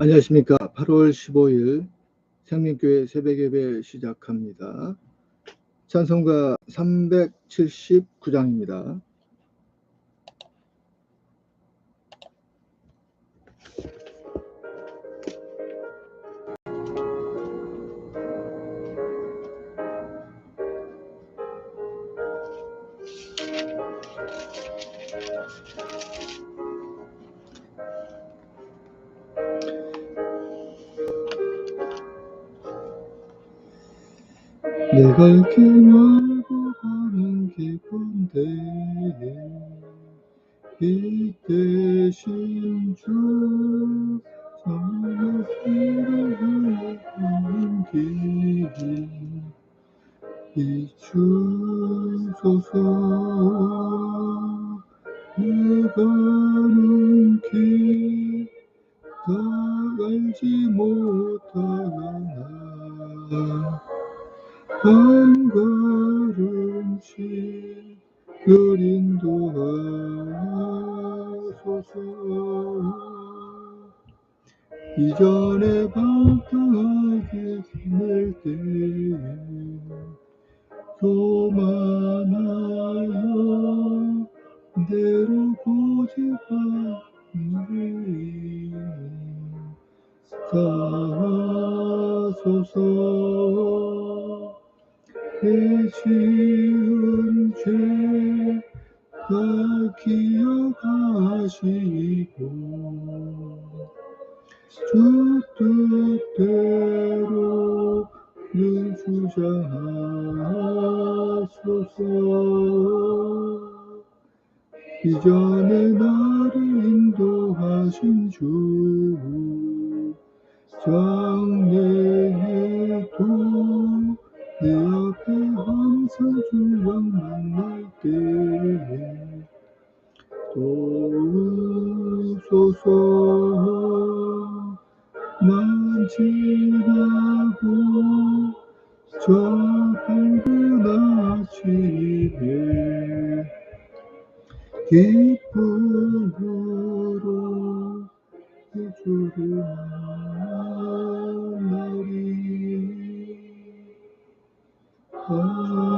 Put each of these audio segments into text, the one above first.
안녕하십니까. 8월 15일 생명교회 새벽 예배 시작합니다. 찬송가 379장입니다. 내가 길 말고 가는 깊은데 이 대신 주 성령으로 가는 길 비추소서. 나가는 길다 알지 못하나 한 걸음씩 늘 인도하소서. 이전에 방탕하게 지낼 때에 교만하여 대로 고집하니 사소서 내 지은 죄다 기억하시고 주 뜻대로 늘 주장하소서. 이전에 나를 인도하신 주장 저 밝은 아침에 기쁨으로 주를 만나리. 아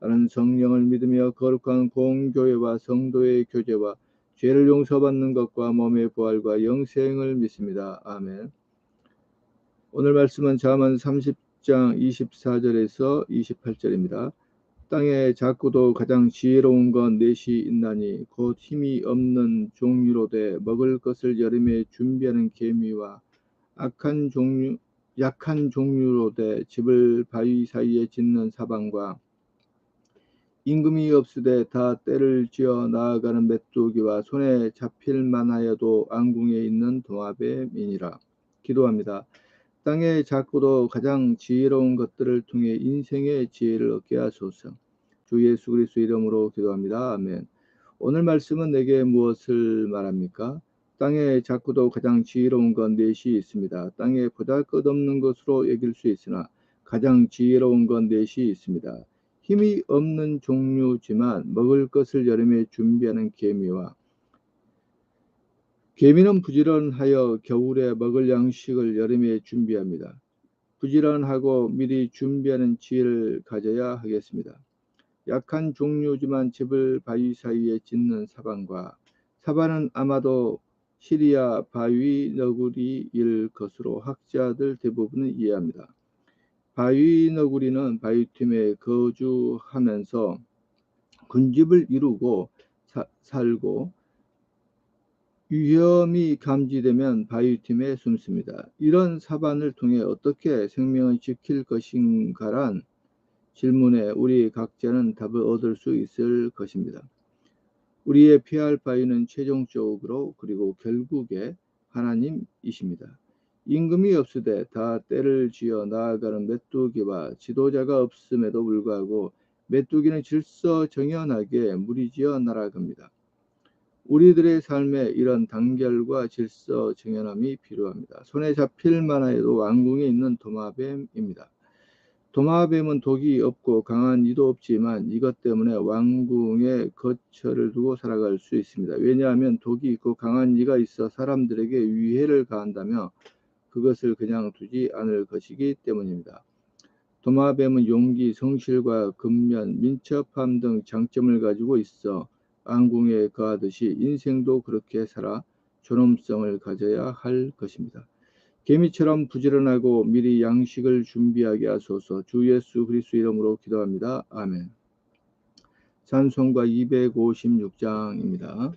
나는 성령을 믿으며 거룩한 공교회와 성도의 교제와 죄를 용서받는 것과 몸의 부활과 영생을 믿습니다. 아멘. 오늘 말씀은 자만 30장 24절에서 28절입니다. 땅에 작고도 가장 지혜로운 건 넷이 있나니 곧 힘이 없는 종류로 돼 먹을 것을 여름에 준비하는 개미와 악한 종류 약한 종류로 돼 집을 바위 사이에 짓는 사방과 임금이 없으되 다 때를 지어 나아가는 메뚜기와 손에 잡힐 만하여도 안궁에 있는 도합의 민이라 기도합니다. 땅의 작고도 가장 지혜로운 것들을 통해 인생의 지혜를 얻게 하소서. 주 예수 그리스도 이름으로 기도합니다. 아멘. 오늘 말씀은 내게 무엇을 말합니까? 땅의 작고도 가장 지혜로운 건 넷이 있습니다. 땅에 보잘것없는 것으로 여길 수 있으나 가장 지혜로운 건 넷이 있습니다. 힘이 없는 종류지만 먹을 것을 여름에 준비하는 개미와 개미는 부지런하여 겨울에 먹을 양식을 여름에 준비합니다. 부지런하고 미리 준비하는 지혜를 가져야 하겠습니다. 약한 종류지만 집을 바위 사이에 짓는 사반과 사반은 아마도 시리아 바위 너구리일 것으로 학자들 대부분은 이해합니다. 바위 너구리는 바위틈에 거주하면서 군집을 이루고 사, 살고 위험이 감지되면 바이오팀에 숨습니다. 이런 사반을 통해 어떻게 생명을 지킬 것인가란 질문에 우리 각자는 답을 얻을 수 있을 것입니다. 우리의 피할 바위는 최종적으로 그리고 결국에 하나님이십니다. 임금이 없으되 다 때를 지어 나아가는 메뚜기와 지도자가 없음에도 불구하고 메뚜기는 질서 정연하게 무리지어 날아갑니다. 우리들의 삶에 이런 단결과 질서 정연함이 필요합니다. 손에 잡힐 만해도 왕궁에 있는 도마뱀입니다. 도마뱀은 독이 없고 강한 이도 없지만 이것 때문에 왕궁에 거처를 두고 살아갈 수 있습니다. 왜냐하면 독이 있고 강한 이가 있어 사람들에게 위해를 가한다며 그것을 그냥 두지 않을 것이기 때문입니다. 도마뱀은 용기, 성실과 근면, 민첩함 등 장점을 가지고 있어 왕궁에 거하듯이 인생도 그렇게 살아 존엄성을 가져야 할 것입니다. 개미처럼 부지런하고 미리 양식을 준비하게 하소서 주 예수 그리스도 이름으로 기도합니다. 아멘. 찬송가 256장입니다.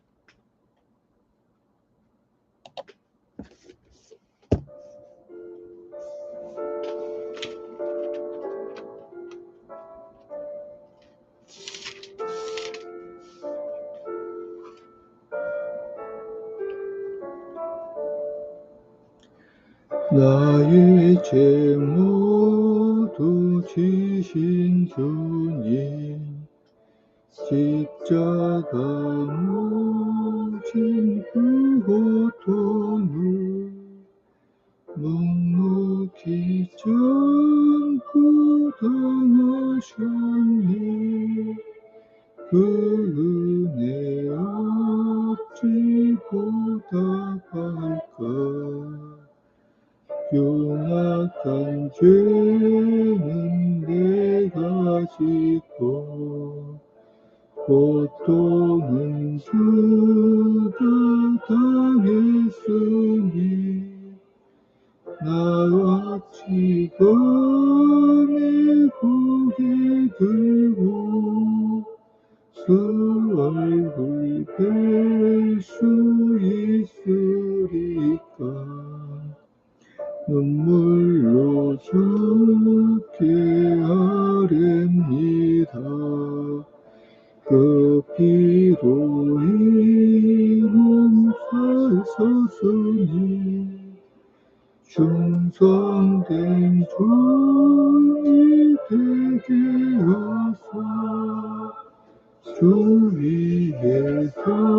나의 죄 모두 지신 주님 십자가 모진 그 고통을 흉악한 죄는 내가 짓고 고통은 주가 당했으니 나와 지금의 고개 들고 수 얼굴 뵐 수 있으리까 눈물로 죽게 하렵니다. 그 피로 이몸 살섰으니 충성된 종이 되게 하사 주 위에 살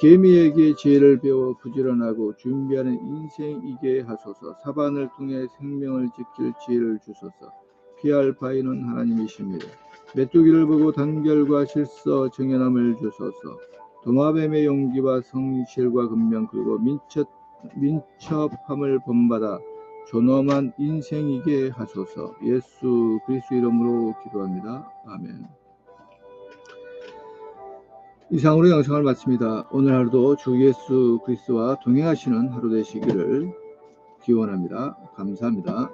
개미에게 지혜를 배워 부지런하고 준비하는 인생이게 하소서. 사반을 통해 생명을 지킬 지혜를 주소서. 피할 바위는 하나님이십니다. 메뚜기를 보고 단결과 실서 정연함을 주소서. 도마뱀의 용기와 성실과 근면 그리고 민첩, 민첩함을 본받아 존엄한 인생이게 하소서. 예수 그리스 도 이름으로 기도합니다. 아멘 이상으로 영상을 마칩니다. 오늘 하루도 주 예수 그리스도와 동행하시는 하루 되시기를 기원합니다. 감사합니다.